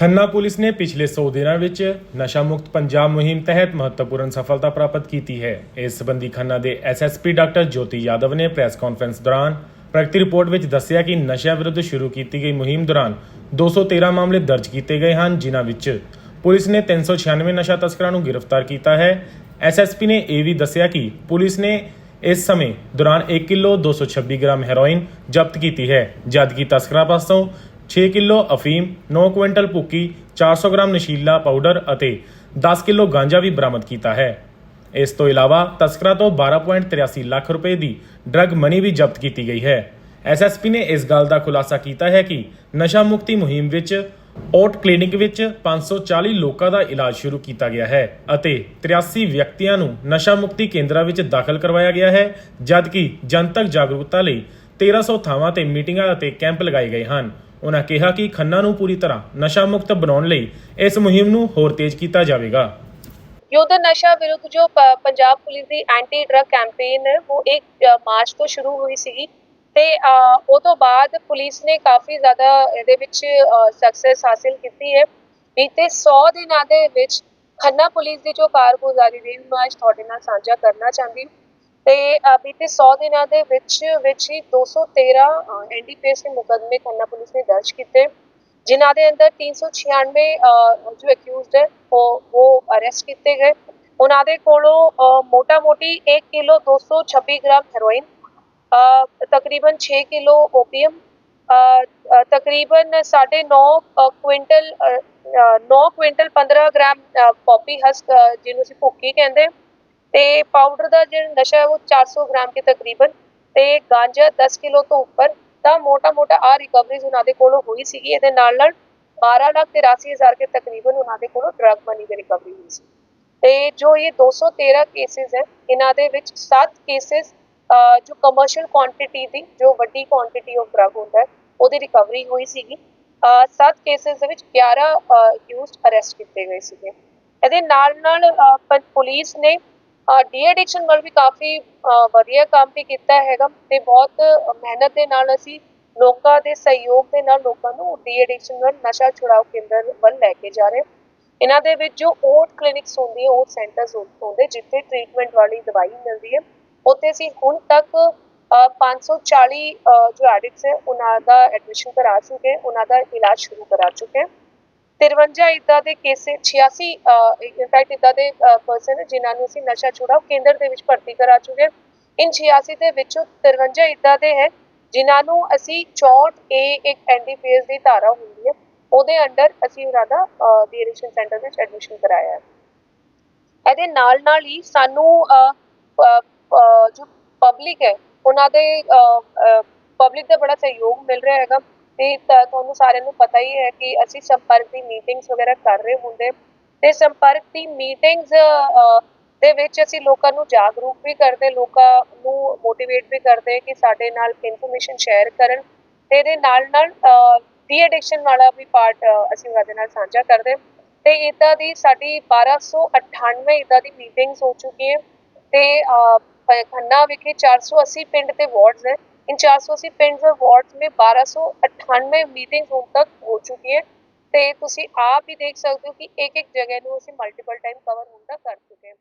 Khanna police ਨੇ ਪਿਛਲੇ 100 ਦਿਨਾਂ ਵਿੱਚ ਨਸ਼ਾ ਮੁਕਤ ਪੰਜਾਬ ਮੁਹਿੰਮ ਤਹਿਤ ਮਹੱਤਵਪੂਰਨ ਸਫਲਤਾ ਪ੍ਰਾਪਤ ਕੀਤੀ ਹੈ। ਇਸ ਸੰਬੰਧੀ ਖੰਨਾ ਦੇ ਐਸਐਸਪੀ ਡਾਕਟਰ ਜੋਤੀ ਯਾਦਵ ਨੇ ਪ੍ਰੈਸ ਕਾਨਫਰੰਸ ਦੌਰਾਨ ਪ੍ਰਗਤੀ ਰਿਪੋਰਟ ਵਿੱਚ ਦੱਸਿਆ ਕਿ ਨਸ਼ਿਆਂ ਵਿਰੁੱਧ ਸ਼ੁਰੂ ਕੀਤੀ ਗਈ ਮੁਹਿੰਮ ਦੌਰਾਨ 213 ਮਾਮਲੇ ਦਰਜ ਕੀਤੇ ਗਏ ਹਨ, ਜਿਨ੍ਹਾਂ ਵਿੱਚ ਪੁਲਿਸ ਨੇ 396 ਨਸ਼ਾ ਤਸਕਰਾਂ ਨੂੰ ਗ੍ਰਿਫਤਾਰ ਕੀਤਾ ਹੈ। ਐਸਐਸਪੀ ਨੇ ਇਹ ਵੀ ਦੱਸਿਆ ਕਿ ਪੁਲਿਸ ਨੇ ਇਸ ਸਮੇਂ ਦੌਰਾਨ 1 ਕਿਲੋ 226 ਗ੍ਰਾਮ ਹੈਰੋਇਨ ਜ਼ਬਤ ਕੀਤੀ ਹੈ। ਜਦਕਿ ਤਸਕਰਾਂ ਪਾਸੋਂ 6 ਕਿਲੋ ਅਫੀਮ 9 ਕੁਇੰਟਲ ਭੁੱਕੀ 400 ਗ੍ਰਾਮ ਨਸ਼ੀਲਾ ਪਾਊਡਰ ਅਤੇ 10 ਕਿਲੋ ਗਾਂਜਾ ਵੀ ਬਰਾਮਦ ਕੀਤਾ ਹੈ। ਇਸ ਤੋਂ ਇਲਾਵਾ ਤਸਕਰਾਂ ਤੋਂ 12.83 ਲੱਖ ਰੁਪਏ ਦੀ ਡਰੱਗ ਮਨੀ ਵੀ ਜ਼ਬਤ ਕੀਤੀ ਗਈ ਹੈ। ਐਸਐਸਪੀ ਨੇ ਇਸ ਗੱਲ ਦਾ ਖੁਲਾਸਾ ਕੀਤਾ ਹੈ ਕਿ ਨਸ਼ਾ ਮੁਕਤੀ ਮੁਹਿੰਮ ਵਿੱਚ, ਓਟ ਕਲੀਨਿਕ ਵਿੱਚ 540 ਲੋਕਾਂ ਦਾ ਇਲਾਜ ਸ਼ੁਰੂ ਕੀਤਾ ਗਿਆ ਹੈ ਅਤੇ 83 ਵਿਅਕਤੀਆਂ ਨੂੰ ਨਸ਼ਾ ਮੁਕਤੀ ਕੇਂਦਰਾਂ ਵਿੱਚ ਦਾਖਲ ਕਰਵਾਇਆ ਗਿਆ ਹੈ, ਜਦਕਿ ਜਨਤਕ ਜਾਗਰੂਕਤਾ ਲਈ 1300 ਥਾਵਾਂ ਤੇ ਮੀਟਿੰਗਾਂ ਅਤੇ ਕੈਂਪ ਲਗਾਏ ਗਏ ਹਨ। ਉਨ੍ਹਾਂ ਕਿਹਾ ਕਿ ਖੰਨਾ ਨੂੰ ਪੂਰੀ ਤਰ੍ਹਾਂ ਨਸ਼ਾ ਮੁਕਤ ਬਣਾਉਣ ਲਈ ਇਸ ਮੁਹਿੰਮ ਨੂੰ ਹੋਰ ਤੇਜ਼ ਕੀਤਾ ਜਾਵੇਗਾ। ਯੁੱਧ ਨਸ਼ਾ ਵਿਰੁੱਧ ਜੋ ਪ- ਪੰਜਾਬ ਪੁਲਿਸ ਦੀ ਐਂਟੀ ਡਰਗ ਕੈਂਪੇਨ ਹੈ ਉਹ 1 ਮਾਰਚ ਤੋਂ ਸ਼ੁਰੂ ਹੋਈ ਸੀਗੀ ਤੇ ਅ, ਉਹ ਤੋਂ ਬਾਅਦ ਪੁਲਿਸ ਨੇ ਕਾਫੀ ਜ਼ਿਆਦਾ ਇਹਦੇ ਵਿੱਚ ਸਕਸੈਸ ਹਾਸਿਲ ਕੀਤੀ ਹੈ। ਬੀਤੇ 100 ਦਿਨਾਂ ਦੇ ਵਿੱਚ ਖੰਨਾ ਪੁਲਿਸ ਦੀ ਜੋ ਕਾਰਗੁਜ਼ਾਰੀ ਰਹੀ ਮੈਂ ਅੱਜ ਤੁਹਾਡੇ ਨਾਲ ਸਾਂਝਾ ਕਰਨਾ ਚਾਹੁੰਦੀ ਹਾਂ ਤੇ ਬੀਤੇ 100 ਦਿਨਾਂ ਦੇ ਵਿੱਚ ਵਿੱਚ ਹੀ 213 ਐਨਡੀਪੀਐਸ ਦੇ ਮੁਕੱਦਮੇ ਖੰਨਾ ਪੁਲਿਸ ਨੇ ਦਰਜ ਕੀਤੇ ਜਿਨ੍ਹਾਂ ਦੇ ਅੰਦਰ 396 ਅ, ਜੋ ਅਕਿਊਜ਼ਡ ਹੈ ਉਹ ਉਹ ਅਰੈਸਟ ਕੀਤੇ ਗਏ। ਉਹਨਾਂ ਦੇ ਕੋਲੋਂ ਮੋਟਾ-ਮੋਟੀ 1 ਕਿਲੋ 226 ਗ੍ਰਾਮ ਹੈਰੋਇਨ ਤਕਰੀਬਨ 6 ਕਿਲੋ ਓਪੀਅਮ ਅ, ਅ, ਤਕਰੀਬਨ 9.5 quintal 9 quintal 15 gram poppy husk ਜਿਹਨੂੰ ਅਸੀਂ ਭੁੱਕੀ ਕਹਿੰਦੇ। ਤੇ ਪਾਊਡਰ ਦਾ ਜਿਹੜਾ ਨਸ਼ਾ ਹੈ ਉਹ 400 ਗ੍ਰਾਮ ਕੇ ਤਕਰੀਬਨ ਤੇ ਗਾਂਜਾ 10 ਕਿਲੋ ਤੋਂ ਉੱਪਰ ਤਾਂ ਮੋਟਾ-ਮੋਟਾ ਆ ਰਿਕਵਰੀਜ਼ ਉਹਨਾਂ ਦੇ ਕੋਲੋਂ ਹੋਈ ਸੀਗੀ। ਇਹਦੇ ਨਾਲ ਨਾਲ 12 ਲੱਖ 83 ਹਜ਼ਾਰ ਕੇ ਤਕਰੀਬਨ ਉਹਨਾਂ ਦੇ ਕੋਲੋਂ ਡਰਗ ਮਨੀ ਦੀ ਰਿਕਵਰੀ ਹੋਈ ਸੀ। ਤੇ ਜੋ ਇਹ 213 ਕੇਸਿਸ ਹੈ ਇਹਨਾਂ ਦੇ ਵਿੱਚ 7 ਕੇਸਿਸ ਜੋ ਕਮਰਸ਼ੀਅਲ ਕੁਆਂਟੀਟੀ ਦੀ ਜੋ ਵੱਡੀ ਕੁਆਂਟੀਟੀ ਆਫ ਡਰੱਗ ਹੁੰਦਾ ਹੈ ਉਹਦੀ ਰਿਕਵਰੀ ਹੋਈ ਸੀਗੀ। 7 ਕੇਸਿਸ ਦੇ ਵਿੱਚ 11 ਅਕਿਊਜ਼ਡ ਅਰੈਸਟ ਕੀਤੇ ਗਏ ਸੀਗੇ। ਇਹਦੇ ਨਾਲ ਨਾਲ ਅ, ਪੁਲਿਸ ਨੇ ਡੀ ਐਡਿਕਸ਼ਨ ਵੱਲ ਵੀ ਕਾਫੀ ਵਧੀਆ ਕੰਮ ਵੀ ਕੀਤਾ ਹੈਗਾ ਤੇ ਬਹੁਤ ਮਿਹਨਤ ਦੇ ਨਾਲ ਅਸੀਂ ਲੋਕਾਂ ਦੇ ਸਹਿਯੋਗ ਦੇ ਨਾਲ ਲੋਕਾਂ ਨੂੰ ਡੀ ਐਡਿਕਸ਼ਨ ਵੱਲ ਨਸ਼ਾ ਛੁਡਾਓ ਕੇਂਦਰ ਵੱਲ ਲੈ ਕੇ ਜਾ ਰਹੇ ਇਹਨਾਂ ਦੇ ਵਿੱਚ ਜੋ ਓਟ ਕਲੀਨਿਕਸ ਹੁੰਦੀ ਹੈ ਓਟ ਸੈਂਟਰਸ ਹੁੰਦੇ ਜਿੱਥੇ ਟ੍ਰੀਟਮੈਂਟ ਵਾਲੀ ਦਵਾਈ ਮਿਲਦੀ ਹੈ ਉੱਥੇ ਅਸੀਂ ਹੁਣ ਤੱਕ ਅ, 540 ਅ, ਜੋ ਐਡਿਕਟਸ ਹੈ ਉਹਨਾਂ ਦਾ ਐਡਮਿਸ਼ਨ ਕਰਾ ਚੁੱਕੇ ਹਾਂ, ਉਹਨਾਂ ਦਾ ਇਲਾਜ ਸ਼ੁਰੂ ਕਰਾ ਚੁੱਕੇ ਹਾਂ। 53 ਇਦਾਂ ਦੇ ਕੇਸੇ 86 ਇਨਫੈਕਟ ਇਦਾਂ ਦੇ ਪਰਸਨ ਜਿਨ੍ਹਾਂ ਨੂੰ ਅਸੀਂ ਨਸ਼ਾ ਛੁਡਾਓ ਕੇਂਦਰ ਦੇ ਵਿੱਚ ਭਰਤੀ ਕਰਾ ਚੁੱਕੇ ਇਨ 86 ਦੇ ਵਿੱਚੋਂ 53 ਇਦਾਂ ਦੇ ਹੈ, ਜਿਨ੍ਹਾਂ ਨੂੰ ਅਸੀਂ 64 ਏ ਇੱਕ ਐਨਡੀਪੀਐਸ ਦੀ ਧਾਰਾ ਹੁੰਦੀ ਹੈ, ਉਹਦੇ ਅੰਡਰ ਅਸੀਂ ਉਹਨਾਂ ਦਾ ਡੀਐਡਿਕਸ਼ਨ ਸੈਂਟਰ ਵਿੱਚ ਐਡਮਿਸ਼ਨ ਕਰਾਇਆ ਹੈ। ਇਹਦੇ ਨਾਲ ਨਾਲ ਹੀ ਸਾਨੂੰ ਜੋ ਪਬਲਿਕ ਹੈ, ਉਹਨਾਂ ਦੇ ਪਬਲਿਕ ਦਾ ਬੜਾ ਸਹਿਯੋਗ ਮਿਲ ਰਿਹਾ ਹੈਗਾ। ਤੇ ਤੁਹਾਨੂੰ ਸਾਰਿਆਂ ਨੂੰ ਪਤਾ ਹੀ ਹੈ ਕਿ ਅਸੀਂ ਸੰਪਰਕ ਦੀ ਮੀਟਿੰਗਸ ਵਗੈਰਾ ਕਰ ਰਹੇ ਹੁੰਦੇ ਤੇ ਸੰਪਰਕ ਦੀ ਮੀਟਿੰਗਸ ਦੇ ਵਿੱਚ ਅਸੀਂ ਲੋਕਾਂ ਨੂੰ ਜਾਗਰੂਕ ਵੀ ਕਰਦੇ ਲੋਕਾਂ ਨੂੰ ਮੋਟੀਵੇਟ ਵੀ ਕਰਦੇ ਕਿ ਸਾਡੇ ਨਾਲ ਇਨਫੋਰਮੇਸ਼ਨ ਸ਼ੇਅਰ ਕਰਨ ਤੇ ਇਹਦੇ ਨਾਲ ਨਾਲ ਡੀ ਐਡਿਕਸ਼ਨ ਵਾਲਾ ਵੀ ਪਾਰਟ ਅਸੀਂ ਉਹਨਾਂ ਦੇ ਨਾਲ ਸਾਂਝਾ ਕਰਦੇ ਤੇ ਇਦਾਂ ਦੀ ਸਾਡੀ 1298 ਇਦਾਂ ਦੀ ਮੀਟਿੰਗਸ ਹੋ ਚੁੱਕੀ ਹੈ ਤੇ ਅ, ਪ- ਖੰਨਾ ਵਿਖੇ 480 ਪਿੰਡ ਤੇ ਵਾਰਡਸ ਹੈ इन 480 ਪਿੰਡਸ और ਵਾਰਡਸ में 1298 ਮੀਟਿੰਗਸ ਹੁਣ ਤੱਕ ਹੋ ਚੁੱਕੀ ਹੈ ਤੇ ਤੁਸੀਂ ਆਪ ਹੀ ਦੇਖ ਸਕਦੇ ਹੋ ਕਿ ਇੱਕ ਇੱਕ ਜਗ੍ਹਾ ਨੂੰ ਅਸੀਂ ਮਲਟੀਪਲ ਟਾਈਮ ਕਵਰ ਹੁਣ ਤੱਕ ਕਰ ਚੁੱਕੇ ਹਾਂ